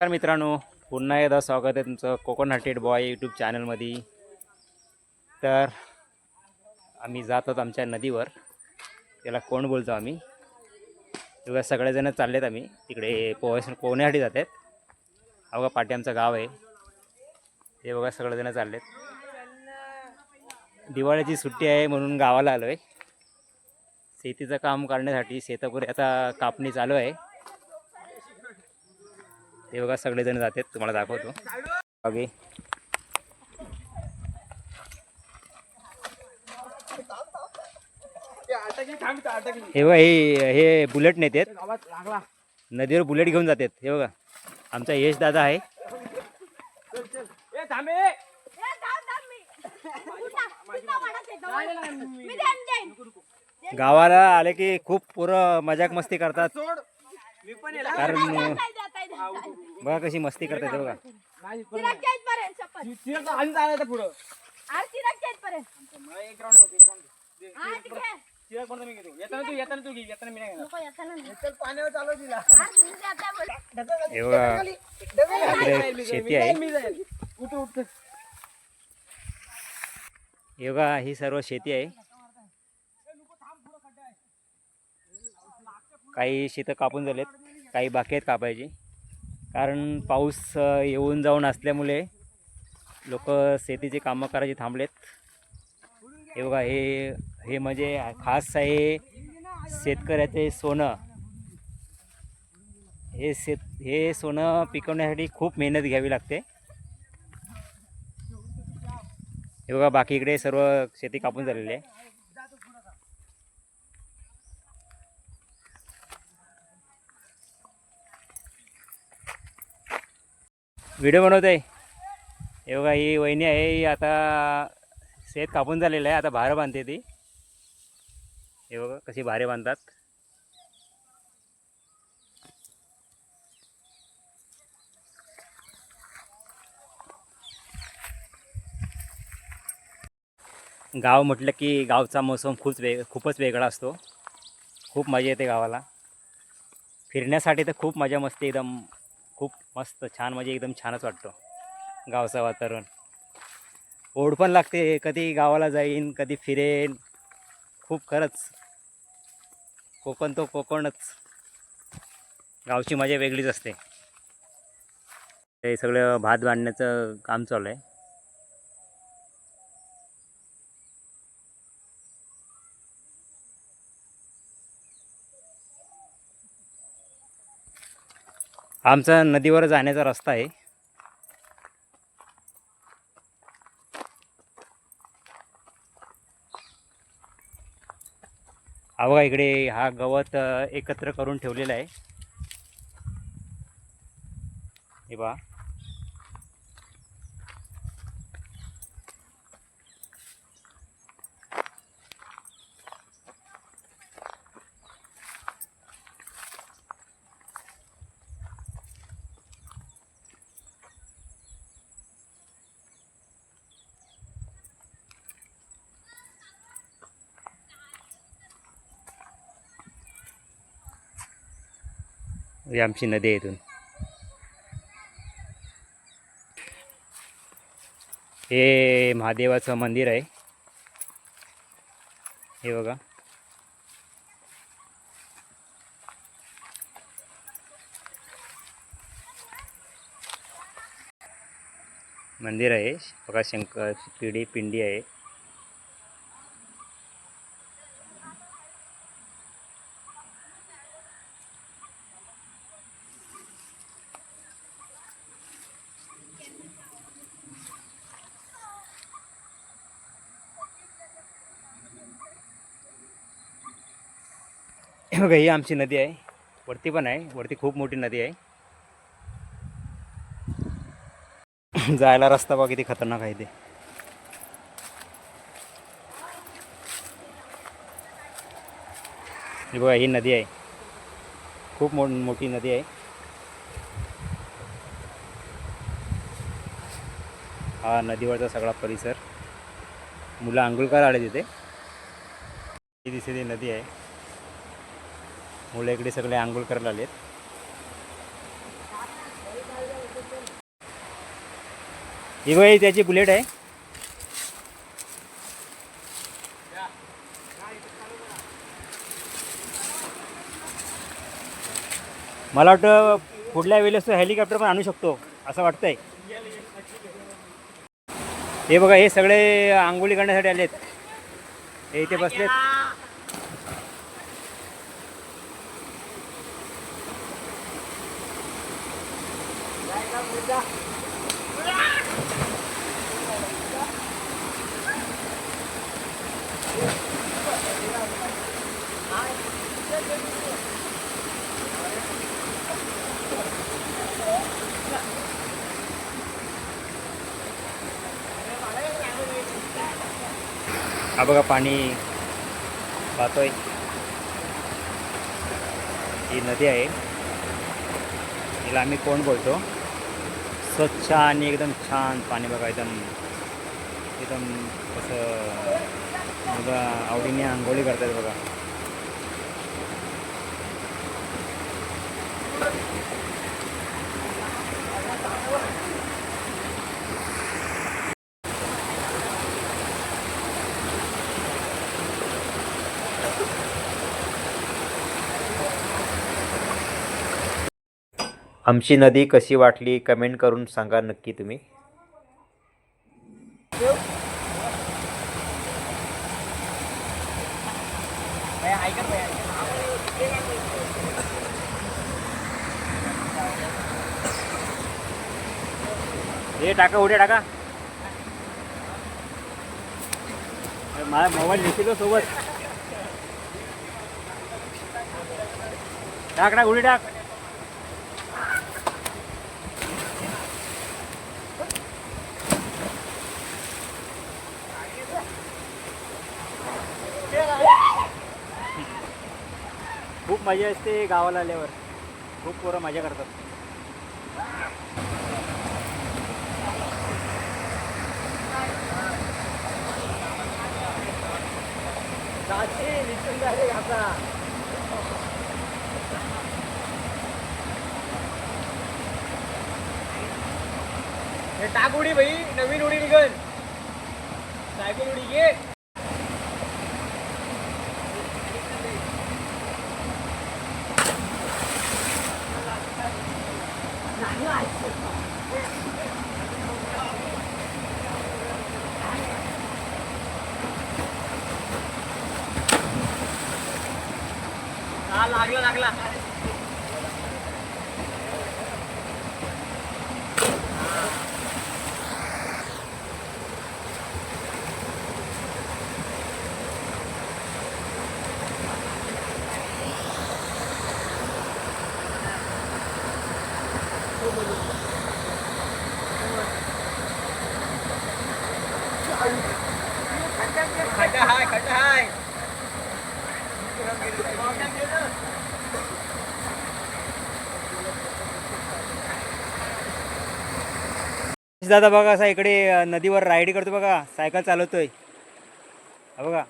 तर मित्रांनो पुन्हा एकदा स्वागत आहे तुमचं कोकण हटेड बॉय यूट्यूब चॅनलमध्ये तर आम्ही जात आहोत आमच्या नदीवर. त्याला कोण बोलतो आम्ही? तेव्हा सगळेजण चाललेत आम्ही. तिकडे पोहस पोहण्यासाठी जात आहेत अवघा पाटी पाठी आमचं गाव आहे. ते बघा सगळेजण चाललेत. दिवाळीची सुट्टी आहे म्हणून गावाला आलो आहे शेतीचं काम करण्यासाठी शेतापुरी आता कापणी चालू आहे. ते बघा सगळेजण जातात. तुम्हाला दाखवतो. बागे हे बघा हे हे बुलेट नेतात. नदीवर बुलेट घेऊन जातात. हे बघा आमचा यश दादा आहे. गावाला आले की खूप पोरं मजाक मस्ती करतात. कारण बघा कशी मस्ती करतात बघा. नाही. तिला तर आणि चालायचं पुढं. मला एक राऊंड बघ एक राऊंड तिला कोणतं मी घेतो? येताना तू येताना तू घे येताना मी नाही घेणार. चल पाण्यावर चालव तिला. हे बघा इकडे शेती आहे. मी जाईल. उठ उठ. हे बघा ही सर्व शेती आहे. काही शेतं कापून झालेत काही बाकी आहेत कापायची. कारण पाऊस येऊन जाऊन असल्यामुळे लोक शेतीचे कामं करायचे थांबलेत. हे बघा हे हे म्हणजे खास आहे शेतकऱ्याचे सोनं. हे शेत हे सोनं पिकवण्यासाठी खूप मेहनत घ्यावी लागते. हे बघा बाकी इकडे सर्व शेती कापून झालेली आहे. व्हिडिओ बनवत आहे हे बघा ही वहिनी आहे ही आता शेत कापून झालेलं आहे आता भारं बांधते ती. हे बघा कशी भारे बांधतात. गाव म्हटलं की गावचा मौसम खूप वेग खूपच वेगळा असतो. खूप मजा येते गावाला. फिरण्यासाठी तर खूप मजा मस्ती एकदम खूप मस्त छान म्हणजे एकदम छानच वाटतो. गावचं वातावरण. ओढ पण लागते कधी गावाला जाईन कधी फिरेन. खूप खरंच. कोकण तो कोकणच. गावची मजा वेगळीच असते. हे सगळं भात बांधण्याचं काम चालू आहे. आमचा नदीवर जाण्याचा रस्ता आहे. हा बघा इकडे हा गवत एकत्र करून ठेवलेला आहे. हे बा ही आमची नदी आहे इथून. हे महादेवाचं मंदिर आहे. हे बघा. मंदिर आहे. बघा शंकर पिढी पिंडी आहे. बघा ही आमची नदी आहे. वरती पण आहे. वरती खूप मोठी नदी आहे. जायला रस्ता बघा किती खतरनाक आहे ते हे बघा ही नदी आहे. खूप मो मोठी नदी आहे. हा नदीवरचा सगळा परिसर. मुलं आंघोळ करायला आले तिथे ही दिसते ती नदी आहे. मुलं इकडे सगळे आंघोळ करायला आलेत. ही बाई त्याची बुलेट आहे. मला वाटतं पुढल्या वेळेस तो हेलिकॉप्टर पण आणू शकतो असं वाटतंय. हे बघा हे सगळे आंघोळी करण्यासाठी आलेत. हे इथे बसलेत. हा बघा पाणी पाहतोय ही नदी आहे. हिला आम्ही कोण बोलतो? स्वच्छ आणि एकदम छान पाणी बघा एकदम एकदम कसं मुलं आवडीने आंघोळी करतात बघा. आमची नदी कशी वाटली कमेंट करून सांगा नक्की तुम्ही. हे टाका उड्या टाका. माझा मोबाईल घेतील हो सोबत. टाक टाक उडी टाक. खूप मजा असते गावाला आल्यावर. खूप पोरं मजा करतात. हे टाक उडी भाई नवीन उडी निघन. सायकल उडी घे हा लागला लागला खड्डा हाय खड्डा हाय दादा बघा असा इकडे नदीवर राईड करतो बघा. सायकल चालवतोय. बघा.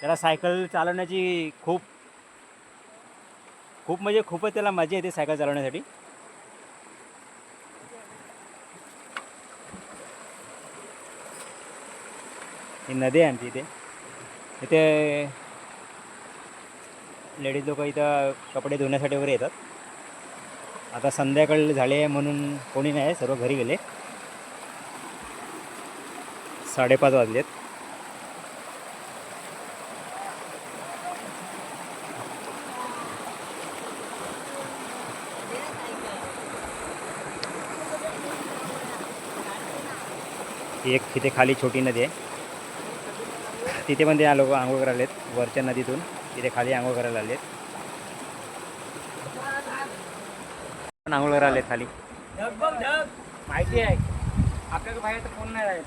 त्याला सायकल चालवण्याची खूप खूप म्हणजे खूपच त्याला मजा येते सायकल चालवण्यासाठी. ही नदी आहे आमची इथे. इथे लेडीज लोक इथं कपडे धुण्यासाठी वगैरे येतात. आता संध्याकाळ झाले आहे म्हणून कोणी नाही सर्व घरी गेले. साडेपाच वाजलेत. एक तिथे खाली छोटी नदी आहे. तिथे पण ते लोक आंघोळ करायला आहेत वरच्या नदीतून. तिथे खाली आंघोळ करायला आलेत. पण आंघोळ आलेत खाली. माहिती आहे. आपल्याला बाहेर नाही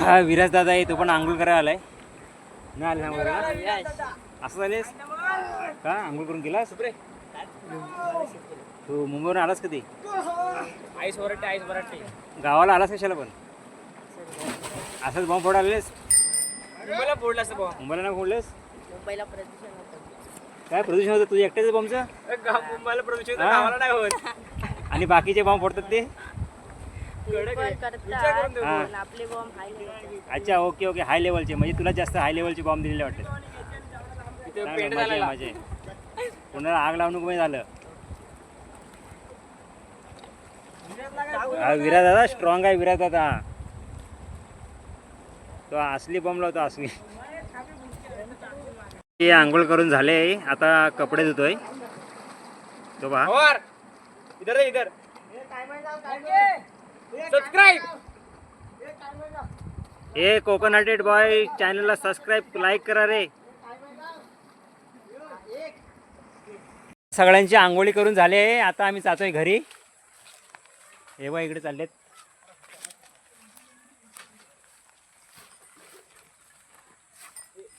हा विराज दादा आहे तो पण आंघोळ करायला आलाय. नाही आले आंघोळ करायला असं झालेस का आंघोळ करून गेलास? तू मुंबईवरून आलास कधी? आईस वरट्टे आईस वरट्टे गावाला आलास कशाला पण? असंच बॉम्ब फोड आलेस? मुंबईला फोडला असं भाऊ मुंबईला नाही फोडलेस? मुंबईला प्रदूषण होतं. काय प्रदूषण होतं तुझ्या एकट्याच बॉम्बचं मुंबईला प्रदूषण हा? गावाला नाही होत आणि बाकीचे बॉम्ब फोडतात ते कडक ते आहे. पण विचार करून करतात देऊ. हा. पण आपले बॉम्ब हाय लेवलचे. अच्छा ओके ओके हाय लेवलचे म्हणजे तुला जास्त हाय लेवलचे बॉम्ब दिलेले वाटते इथे नाही, पेंट नाही, मजा आहे, झालेला. मजा आहे. कोणाला आग लावून कमी झालं हा विरा दादा स्ट्रॉंग आहे विरा दादा तो असली बॉम्ब लावतो असली हे आंघोळ करून झाले आता कपडे धुतोय. तो पहा. इधर है इधर. सबस्क्राइब ए कोकोनटेड बॉय चॅनलला सबस्क्राईब लाईक करा रे. सगळ्यांची आंघोळी करून झाले आता आम्ही जातोय घरी. हे बघा इकडे चाललेत.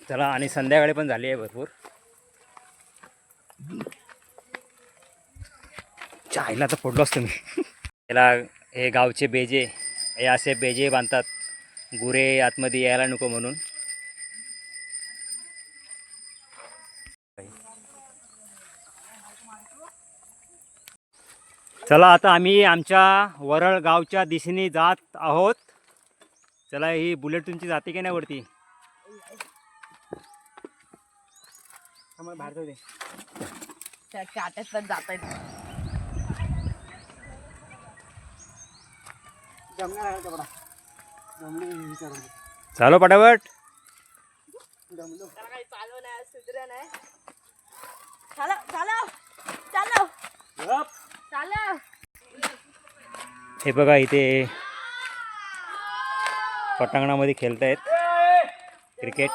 चला आणि संध्याकाळी पण झाली आहे भरपूर. चायला तर फोडलो असतो मी. त्याला हे गावचे बेजे हे असे बेजे बांधतात. गुरे आतमध्ये यायला नको म्हणून. चला आता आम्ही आमच्या वरळ गावच्या दिशेने जात आहोत. चला ही बुलेट तुमची जाते की नाही वरती? आम्हाला बाहेर जाऊ दे. त्या काट्यात पण जात आहेत. जमणार आहे कपडा जमली विचारून चालो पटापट. जमलो. त्याला काही चालू नाही सुधर नाही. चालव चालव चालव. चालव. हे बघा इथे पटांगणामध्ये खेळतायत. क्रिकेट.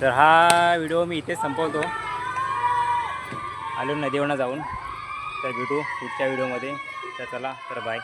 तर हा व्हिडिओ मी इथेच संपवतो. आलो नदीवरनं जाऊन. तर भेटू पुढच्या व्हिडिओमध्ये. तर चला तर बाय.